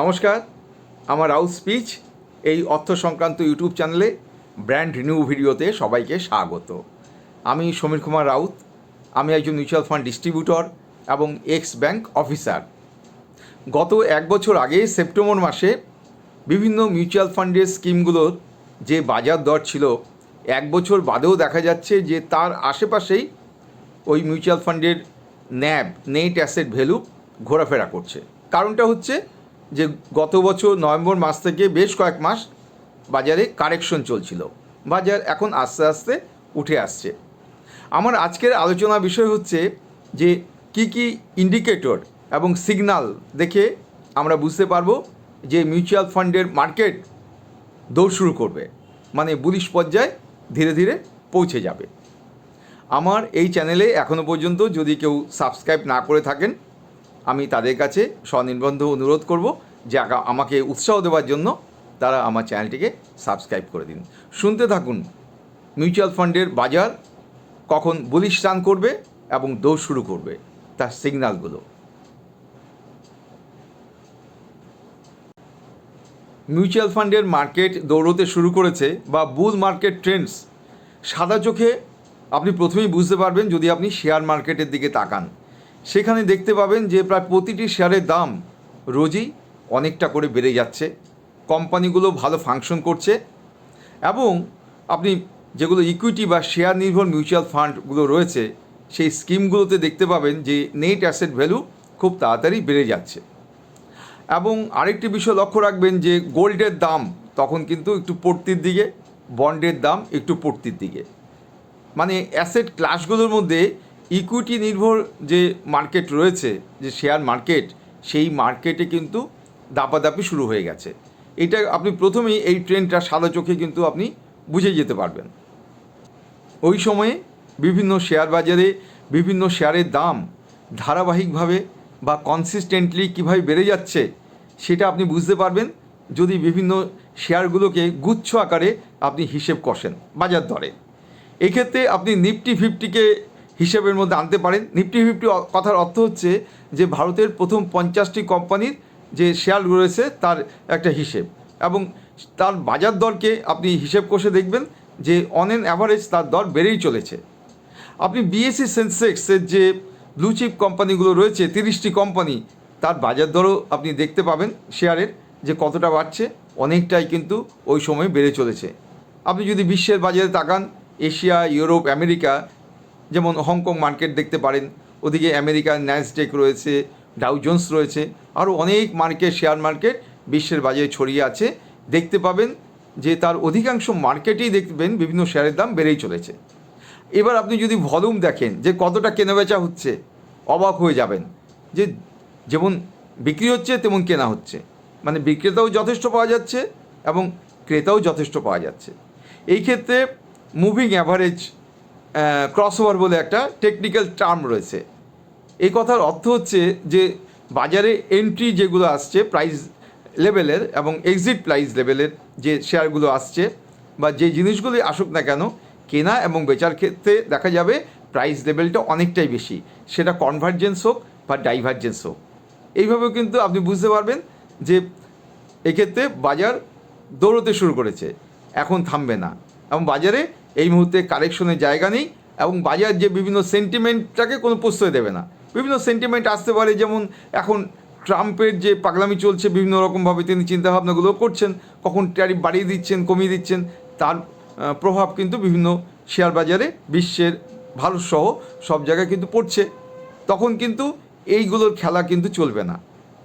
নমস্কার, আমার রাউত স্পিচ এই অর্থ সংক্রান্ত ইউটিউব চ্যানেলে ব্র্যান্ড রিনিউ ভিডিওতে সবাইকে স্বাগত। আমি সমীর কুমার রাউত, আমি একজন মিউচুয়াল ফান্ড ডিস্ট্রিবিউটর এবং এক্স ব্যাংক অফিসার গত এক বছর আগে সেপ্টেম্বর মাসে বিভিন্ন মিউচুয়াল ফান্ডের স্কিমগুলোর যে বাজার দর ছিল, এক বছর বাদেও দেখা যাচ্ছে যে তার আশেপাশেই ওই মিউচুয়াল ফান্ডের ন্যাব নেট অ্যাসেট ভ্যালু ঘোরাফেরা করছে। কারণটা হচ্ছে যে গত বছর নভেম্বর মাস থেকে বেশ কয়েক মাস বাজারে কারেকশন চলছিল। বাজার এখন আস্তে আস্তে উঠে আসছে। আমার আজকের আলোচনা বিষয় হচ্ছে যে কি কি ইন্ডিকেটর এবং সিগন্যাল দেখে আমরা বুঝতে পারব যে মিউচুয়াল ফান্ডের মার্কেট দৌড় শুরু করবে। মানে বুলিশ পর্যায়ে ধীরে ধীরে পৌঁছে যাবে। আমার এই চ্যানেলে এখনও পর্যন্ত যদি কেউ সাবস্ক্রাইব না করে থাকেন আমি তাদের কাছে স্বনির্বন্ধ অনুরোধ করব যে আমাকে উৎসাহ দেওয়ার জন্য তারা আমার চ্যানেলটিকে সাবস্ক্রাইব করে দিন। শুনতে থাকুন। মিউচুয়াল ফান্ডের বাজার কখন বুলিশ রান করবে এবং দৌড় শুরু করবে, তার সিগন্যালগুলো মিউচুয়াল ফান্ডের মার্কেট দৌড়তে শুরু করেছে বা বুল মার্কেট ট্রেন্ডস। সাদা চোখে আপনি প্রথমেই বুঝতে পারবেন যদি আপনি শেয়ার মার্কেটের দিকে তাকান। সেখানে দেখতে পাবেন যে প্রায় প্রতিটি শেয়ারের দাম রোজই অনেকটা করে বেড়ে যাচ্ছে। কোম্পানিগুলো ভালো ফাংশন করছে এবং আপনি যেগুলো ইকুইটি বা শেয়ার নির্ভর মিউচুয়াল ফান্ডগুলো রয়েছে, সেই স্কিমগুলোতে দেখতে পাবেন যে নেট অ্যাসেট ভ্যালু খুব তাড়াতাড়ি বেড়ে যাচ্ছে। এবং আরেকটি বিষয় লক্ষ্য রাখবেন যে গোল্ডের দাম তখন কিন্তু একটু পড়তির দিকে, বন্ডের দাম একটু পড়তির দিকে। মানে অ্যাসেট ক্লাসগুলোর মধ্যে ইকুইটি নির্ভর যে মার্কেট রয়েছে, যে শেয়ার মার্কেট সেই মার্কেটে কিন্তু দাপাদাপি শুরু হয়ে গেছে। এটা আপনি প্রথমেই এই ট্রেনটা সাদা চোখে কিন্তু আপনি বুঝে যেতে পারবেন। ওই সময়ে বিভিন্ন শেয়ার বাজারে বিভিন্ন শেয়ারের দাম ধারাবাহিকভাবে বা কনসিস্টেন্টলি কীভাবে বেড়ে যাচ্ছে, সেটা আপনি বুঝতে পারবেন যদি বিভিন্ন শেয়ারগুলোকে গুচ্ছ আকারে আপনি হিসেব কষেন বাজার দরে। এক্ষেত্রে আপনি নিফটি ফিফটিকে হিসেবের মধ্যে আনতে পারেন। নিফটি ফিফটি কথার অর্থ হচ্ছে যে ভারতের প্রথম পঞ্চাশটি কোম্পানির যে শেয়ার রয়েছে তার একটা হিসেব। এবং তার বাজার দরকে আপনি হিসেব কষে দেখবেন যে অন অ্যান অ্যাভারেজ তার দর বেড়েই চলেছে। আপনি বিএসসি সেন্সেক্সের যে ব্লু চিপ কোম্পানিগুলো রয়েছে, তিরিশটি কোম্পানি, তার বাজার দরও আপনি দেখতে পাবেন শেয়ারের যে কতটা বাড়ছে, অনেকটাই কিন্তু ওই সময় বেড়ে চলেছে। আপনি যদি বিশ্বের বাজারে তাকান, এশিয়া, ইউরোপ, আমেরিকা যেমন হংকং মার্কেট দেখতে পারেন, ওদিকে আমেরিকার ন্যাসডেক রয়েছে, ডাউ জোন্স রয়েছে, আরও অনেক মার্কেট, শেয়ার মার্কেট বিশ্বের বাজারে ছড়িয়ে আছে। দেখতে পাবেন যে তার অধিকাংশ মার্কেটেই দেখবেন বিভিন্ন শেয়ারের দাম বেড়েই চলেছে। এবার আপনি যদি ভলিউম দেখেন যে কতটা কেনাবেচা হচ্ছে, অবাক হয়ে যাবেন যে যেমন বিক্রি হচ্ছে, তেমন কেনা হচ্ছে। মানে বিক্রেতাও যথেষ্ট পাওয়া যাচ্ছে এবং ক্রেতাও যথেষ্ট পাওয়া যাচ্ছে। এই ক্ষেত্রে মুভিং অ্যাভারেজ ক্রসওভার বলে একটা টেকনিক্যাল টার্ম রয়েছে। এই কথার অর্থ হচ্ছে যে, বাজারে এন্ট্রি যেগুলো আসছে প্রাইস লেভেলের এবং এক্সিট প্রাইস লেভেলের যে শেয়ারগুলো আসছে বা যে জিনিসগুলি আসুক না কেন, কেনা এবং বেচার ক্ষেত্রে দেখা যাবে প্রাইস লেভেলটা অনেকটাই বেশি। সেটা কনভার্জেন্স হোক বা ডাইভার্জেন্স হোক। এইভাবেও কিন্তু আপনি বুঝতে পারবেন যে, এক্ষেত্রে বাজার দৌড়তে শুরু করেছে। এখন থামবে না। এবং বাজারে এই মুহূর্তে কারেকশনের জায়গা নেই এবং বাজার যে বিভিন্ন সেন্টিমেন্টটাকে কোনো প্রশ্রয় দেবে না। বিভিন্ন সেন্টিমেন্ট আসতে পারে, যেমন এখন ট্রাম্পের যে পাগলামি চলছে, বিভিন্ন রকমভাবে তিনি চিন্তাভাবনাগুলো করছেন, কখন ট্যারিফ বাড়িয়ে দিচ্ছেন, কমিয়ে দিচ্ছেন, তার প্রভাব কিন্তু বিভিন্ন শেয়ার বাজারে বিশ্বের ভারতসহ সব জায়গায় কিন্তু পড়ছে। তখন কিন্তু এইগুলোর খেলা কিন্তু চলবে না।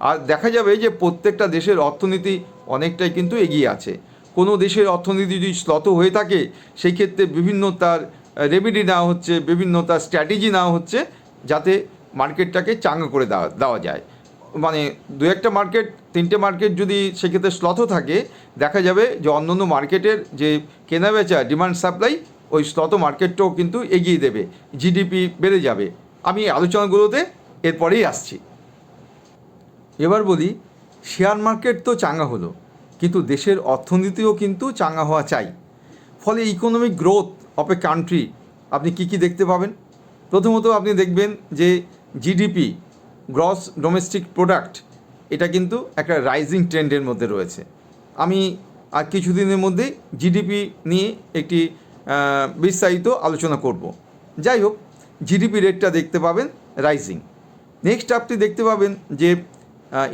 আর দেখা যাবে যে প্রত্যেকটা দেশের অর্থনীতি অনেকটাই কিন্তু এগিয়ে আছে। কোনো দেশের অর্থনীতি যদি শ্লত হয়ে থাকে, সেই ক্ষেত্রে বিভিন্ন তার রেমেডি নেওয়া হচ্ছে, বিভিন্ন তার স্ট্র্যাটেজি নেওয়া হচ্ছে, যাতে মার্কেটটাকে চাঙ্গা করে দেওয়া দেওয়া যায়। মানে দু একটা মার্কেট তিনটে মার্কেট যদি সেক্ষেত্রে শ্লথ থাকে, দেখা যাবে যে অন্যান্য মার্কেটের যে কেনাবেচা ডিমান্ড সাপ্লাই ওই শ্লথ মার্কেটটাও কিন্তু এগিয়ে দেবে জিডিপি বেড়ে যাবে। আমি আলোচনাগুলোতে এরপরেই আসছি। এবার বলি শেয়ার মার্কেট তো চাঙ্গা হলো। কিন্তু দেশের অর্থনীতিও কিন্তু চাঙ্গা হওয়া চাই। ফলে economic growth of a country আপনি কি কি দেখতে পাবেন? প্রথমত আপনি দেখবেন যে জিডিপি গ্রস ডোমেস্টিক প্রোডাক্ট এটা কিন্তু একটা রাইজিং ট্রেন্ডের মধ্যে রয়েছে। আমি আর কিছুদিনের মধ্যেই জিডিপি নিয়ে একটি বিস্তারিত আলোচনা করব। যাই হোক জিডিপি রেটটা দেখতে পাবেন রাইজিং নেক্সট আপনি দেখতে পাবেন যে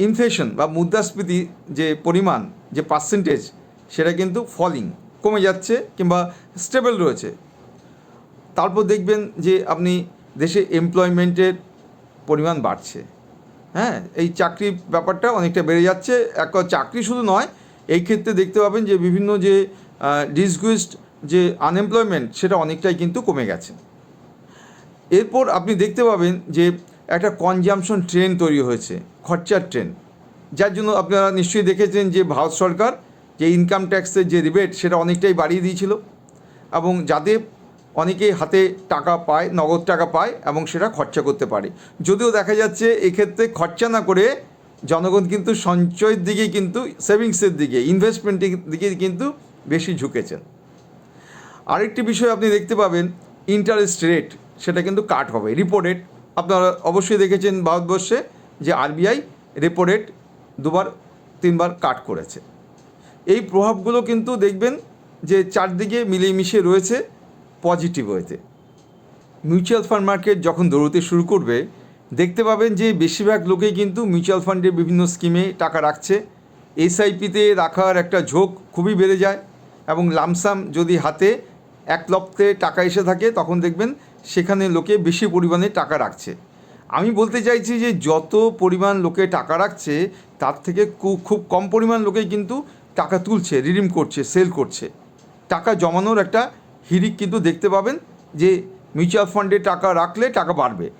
ইনফ্লেশন বা মুদ্রাস্ফীতি যে পরিমাণ, যে পার্সেন্টেজ সেটা কিন্তু ফলিং কমে যাচ্ছে কিংবা স্টেবল রয়েছে। তারপর দেখবেন যে আপনি দেশে এমপ্লয়মেন্টের পরিমাণ বাড়ছে। হ্যাঁ এই চাকরি ব্যাপারটা অনেকটা বেড়ে যাচ্ছে। এক চাকরি শুধু নয়, এই ক্ষেত্রে দেখতে পাবেন যে বিভিন্ন যে ডিসগুইস্ট যে আনএমপ্লয়মেন্ট সেটা অনেকটাই কিন্তু কমে গেছে। এরপর আপনি দেখতে পাবেন যে একটা কনজামশন ট্রেন তৈরি হয়েছে, খরচার ট্রেন যার জন্য আপনারা নিশ্চয়ই দেখেছেন যে ভারত সরকার যে ইনকাম ট্যাক্সের যে রিবেট সেটা অনেকটাই বাড়িয়ে দিয়েছিল এবং যাতে অনেকেই হাতে টাকা পায়, নগদ টাকা পায় এবং সেটা খরচা করতে পারে। যদিও দেখা যাচ্ছে এক্ষেত্রে খরচা না করে জনগণ কিন্তু সঞ্চয়ের দিকে কিন্তু, সেভিংসের দিকে ইনভেস্টমেন্টের দিকে কিন্তু বেশি ঝুঁকেছেন। আরেকটি বিষয় আপনি দেখতে পাবেন ইন্টারেস্ট রেট সেটা কিন্তু কাট হবে রিপো রেট আপনারা অবশ্যই দেখেছেন ভারতবর্ষে যে আরবিআই রেপো রেট দুবার, তিনবার কাট করেছে। এই প্রভাবগুলো কিন্তু দেখবেন যে চারদিকে মিলিয়ে মিশিয়ে রয়েছে পজিটিভ ওয়েতে মিউচুয়াল ফান্ড মার্কেট যখন দৌড়তে শুরু করবে, দেখতে পাবেন যে বেশিরভাগ লোকেই কিন্তু মিউচুয়াল ফান্ডে বিভিন্ন স্কিমে টাকা রাখছে। এসআইপিতে রাখার একটা ঝোঁক খুবই বেড়ে যায় এবং লামসাম যদি হাতে এক লপ্তে টাকা এসে থাকে, তখন দেখবেন সেখানে লোকে বেশি পরিমাণে টাকা রাখছে। আমি বলতে চাইছি যে যত পরিমাণ লোকে টাকা রাখছে, তার থেকে খুব কম পরিমাণ লোকেই কিন্তু টাকা তুলছে রিডিম করছে সেল করছে। টাকা জমানোর একটা হিরিক কিন্তু দেখতে পাবেন যে মিউচুয়াল ফান্ডে টাকা রাখলে টাকা বাড়বে।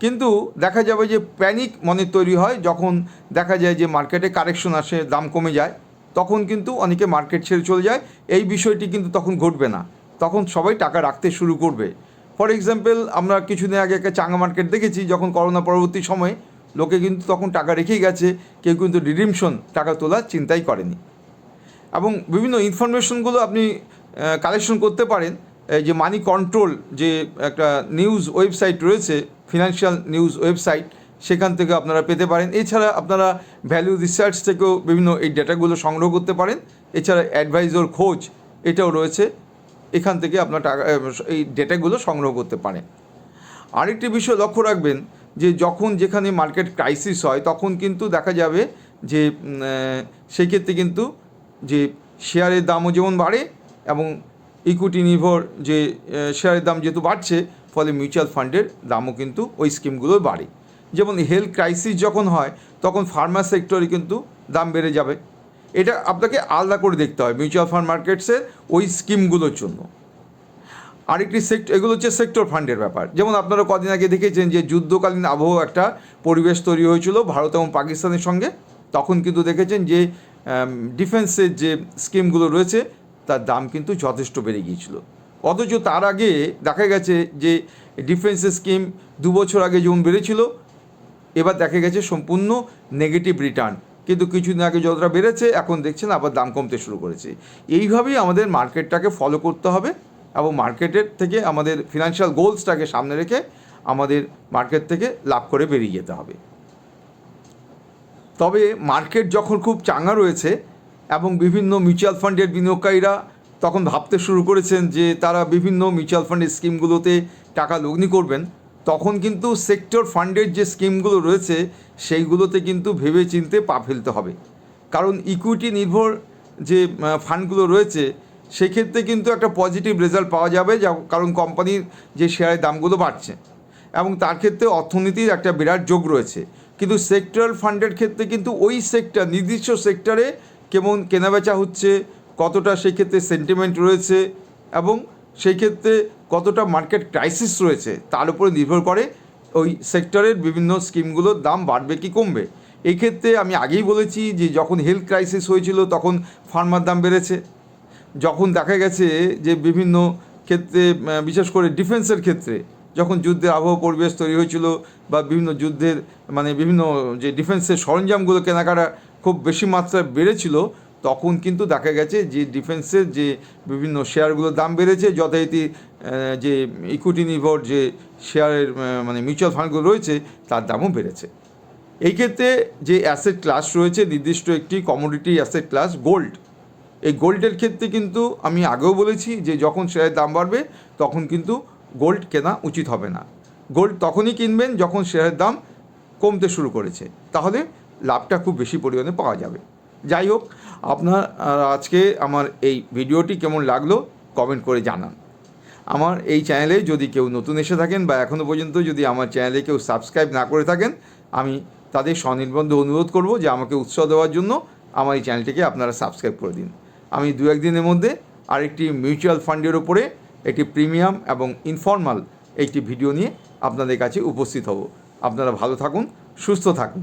কিন্তু দেখা যাবে যে প্যানিক মনে তৈরি হয়, যখন দেখা যায় যে মার্কেটে কারেকশন আসে, দাম কমে যায়, তখন কিন্তু অনেকে মার্কেট ছেড়ে চলে যায়। এই বিষয়টি কিন্তু তখন ঘটবে না। তখন সবাই টাকা রাখতে শুরু করবে। ফর এক্সাম্পল আমরা কিছুদিন আগে একটা চাঙ্গা মার্কেট দেখেছি, যখন করোনা পরবর্তী সময়ে লোকে কিন্তু তখন টাকা রেখেই গেছে, কেউ কিন্তু রিডিমশন টাকা তোলার চিন্তাই করেনি। এবং বিভিন্ন ইনফরমেশনগুলো আপনি কালেকশন করতে পারেন, এই যে মানি কন্ট্রোল যে একটা নিউজ ওয়েবসাইট রয়েছে ফিনান্সিয়াল নিউজ ওয়েবসাইট সেখান থেকে আপনারা পেতে পারেন। এছাড়া আপনারা ভ্যালু রিসার্চ থেকেও বিভিন্ন এই ডেটাগুলো সংগ্রহ করতে পারেন। এছাড়া অ্যাডভাইজর খোঁজ, এটাও রয়েছে। এখান থেকে আপনার টাকা এই ডেটাগুলো সংগ্রহ করতে পারেন আরেকটি বিষয় লক্ষ্য রাখবেন যে যখন যেখানে মার্কেট ক্রাইসিস হয় তখন কিন্তু দেখা যাবে যে উম, আহ, সেই ক্ষেত্রে কিন্তু যে শেয়ারের দামও যেমন বাড়ে এবং ইকুইটি নির্ভর যে শেয়ারের দাম যেহেতু বাড়ছে ফলে মিউচুয়াল ফান্ডের দামও কিন্তু ওই স্কিমগুলো বাড়ে। যেমন হেলথ ক্রাইসিস যখন হয় তখন ফার্মা সেক্টরে কিন্তু দাম বেড়ে যাবে। এটা আপনাকে আলাদা করে দেখতে হয় মিউচুয়াল ফান্ড মার্কেটসের ওই স্কিমগুলোর জন্য। আরেকটি সেক্টর এগুলো হচ্ছে সেক্টর ফান্ডের ব্যাপার। যেমন আপনারা কদিন আগে দেখেছেন যে যুদ্ধকালীন আবহ একটা পরিবেশ তৈরি হয়েছিল ভারত এবং পাকিস্তানের সঙ্গে। তখন কিন্তু দেখেছেন যে ডিফেন্সের যে স্কিমগুলো রয়েছে, তার দাম কিন্তু যথেষ্ট বেড়ে গিয়েছিল। অথচ তার আগে দেখা গেছে যে ডিফেন্সের স্কিম দু বছর আগে যেমন বেড়েছিল, এবার দেখা গেছে সম্পূর্ণ নেগেটিভ রিটার্ন কিন্তু কিছুদিন আগে যতটা বেড়েছে, এখন দেখছেন আবার দাম কমতে শুরু করেছে। এইভাবেই আমাদের মার্কেটটাকে ফলো করতে হবে এবং মার্কেটের থেকে আমাদের ফিনান্সিয়াল গোলসটাকে সামনে রেখে আমাদের মার্কেট থেকে লাভ করে বেরিয়ে যেতে হবে। তবে মার্কেট যখন খুব চাঙ্গা রয়েছে এবং বিভিন্ন মিউচুয়াল ফান্ডের বিনিয়োগকারীরা তখন ভাবতে শুরু করেছেন যে তারা বিভিন্ন মিউচুয়াল ফান্ডের স্কিমগুলোতে টাকা লগ্নি করবেন। তখন কিন্তু সেক্টর ফান্ডের যে স্কিমগুলো রয়েছে, সেইগুলোতে কিন্তু ভেবে চিনতে পা ফেলতে হবে। কারণ ইকুইটি নির্ভর যে ফান্ডগুলো রয়েছে, সেক্ষেত্রে কিন্তু একটা পজিটিভ রেজাল্ট পাওয়া যাবে, যা- কারণ কোম্পানির যে শেয়ারের দামগুলো বাড়ছে। এবং তার ক্ষেত্রে অর্থনীতির একটা বিরাট যোগ রয়েছে। কিন্তু সেক্টরাল ফান্ডের ক্ষেত্রে কিন্তু ওই সেক্টর নির্দিষ্ট সেক্টরে কেমন কেনাবেচা হচ্ছে, কতটা সেক্ষেত্রে সেন্টিমেন্ট রয়েছে, এবং সেই ক্ষেত্রে কতটা মার্কেট ক্রাইসিস রয়েছে, তার উপরে নির্ভর করে ওই সেক্টরের বিভিন্ন স্কিমগুলোর দাম বাড়বে কি কমবে। এই ক্ষেত্রে আমি আগেই বলেছি যে যখন হেলথ ক্রাইসিস হয়েছিল তখন ফার্মার দাম বেড়েছে। যখন দেখা গেছে যে বিভিন্ন ক্ষেত্রে বিশেষ করে ডিফেন্সের ক্ষেত্রে যখন যুদ্ধের আবহ পরিবেশ তৈরি হয়েছিল বা বিভিন্ন যুদ্ধের মানে বিভিন্ন যে ডিফেন্সের সরঞ্জামগুলো কেনাকাটা খুব বেশি মাত্রায় বেড়েছিল তখন কিন্তু দেখা গেছে যে ডিফেন্সের যে বিভিন্ন শেয়ারগুলোর দাম বেড়েছে, যথারীতি যে ইকুইটি নির্ভর যে শেয়ারের মানে মিউচুয়াল ফান্ডগুলো রয়েছে, তার দামও বেড়েছে। এই ক্ষেত্রে যে অ্যাসেট ক্লাস রয়েছে, নির্দিষ্ট একটি কমোডিটি অ্যাসেট ক্লাস গোল্ড এই গোল্ডের ক্ষেত্রে কিন্তু আমি আগেও বলেছি যে যখন শেয়ারের দাম বাড়বে, তখন কিন্তু গোল্ড কেনা উচিত হবে না। গোল্ড তখনই কিনবেন যখন শেয়ারের দাম কমতে শুরু করেছে। তাহলে লাভটা খুব বেশি পরিমাণে পাওয়া যাবে। যাই হোক, আপনার আজকে আমার এই ভিডিওটি কেমন লাগল কমেন্ট করে জানান। আমার এই চ্যানেলে যদি কেউ নতুন এসে থাকেন বা এখনও পর্যন্ত যদি আমার চ্যানেলে কেউ সাবস্ক্রাইব না করে থাকেন, আমি তাদের স্বনির্বন্ধ অনুরোধ করব যে আমাকে উৎসাহ দেওয়ার জন্য আমার এই চ্যানেলটিকে আপনারা সাবস্ক্রাইব করে দিন। আমি দু একদিনের মধ্যে আরেকটি মিউচুয়াল ফান্ডের ওপরে একটি প্রিমিয়াম এবং ইনফর্মাল একটি ভিডিও নিয়ে আপনাদের কাছে উপস্থিত হব। আপনারা ভালো থাকুন, সুস্থ থাকুন।